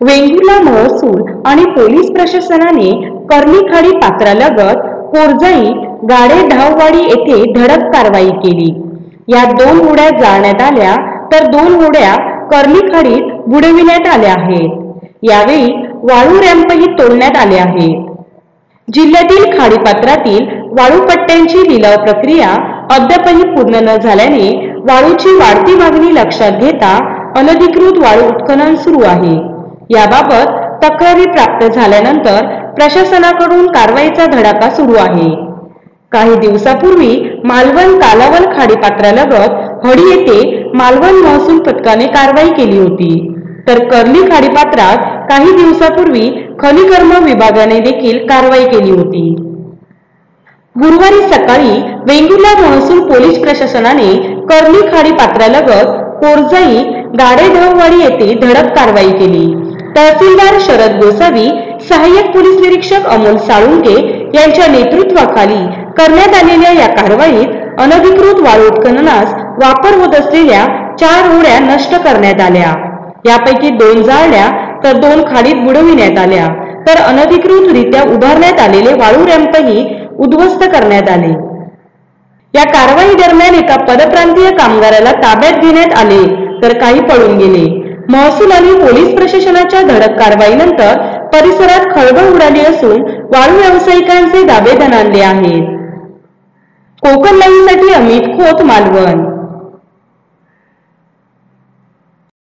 वेंगुर्ला महसूल आणि पोलीस प्रशासनाने कर्लीखाडी पात्रालगत कोरजाई गाडे धाववाडी येथे धडक कारवाई केली. या दोन होड्या जाळण्यात आल्या तर दोन होड्या कर्लीखाडीत बुडविण्यात आल्या आहेत. यावेळी वाळू रॅम्पही तोडण्यात आले आहेत. जिल्ह्यातील खाडीपात्रातील वाळूपट्ट्यांची लिलाव प्रक्रिया अद्यापही पूर्ण न झाल्याने वाळूची वाढती मागणी लक्षात घेता अनधिकृत वाळू उत्खनन सुरू आहे. याबाबत तक्रारी प्राप्त झाल्यानंतर प्रशासनाकडून कारवाईचा धडाका सुरू आहे. काही दिवसापूर्वी मालवण कालावल खाडीपात्रालगत हडी येथे मालवण महसूल पथकाने कारवाई केली होती. तर कर्ली खाडीपात्रात काही दिवसापूर्वी खनिकर्म विभागाने देखील कारवाई केली होती. गुरुवारी सकाळी वेंगुर्ला महसूल पोलीस प्रशासनाने कर्ली खाडी पात्रालगत कोरजाई गाडेधववाडी येथे धडक कारवाई केली. तहसीलदार शरद गोसावी सहाय्यक पोलीस निरीक्षक अमोल साळुंके यांच्या नेतृत्वाखाली करण्यात आलेल्या या कारवाईत अनधिकृत वाळू उत्खननास वापर होत असलेल्या चार होड्या नष्ट करण्यात आल्या. यापैकी दोन जाळल्या तर दोन खाडीत बुडविण्यात आल्या. तर अनधिकृतरित्या उभारण्यात आलेले वाळू रॅम्पही उद्ध्वस्त करण्यात आले. या कारवाई दरम्यान एका परप्रांतीय कामगाराला ताब्यात घेण्यात आले तर काही पळून गेले. महसूल आणि पोलीस प्रशासनाच्या धडक कारवाईनंतर परिसरात खळबळ उडाली असून वाळू व्यावसायिकांचे दावे दणाणले आहेत. कोकण लाईव्हसाठी अमित खोत मालवण.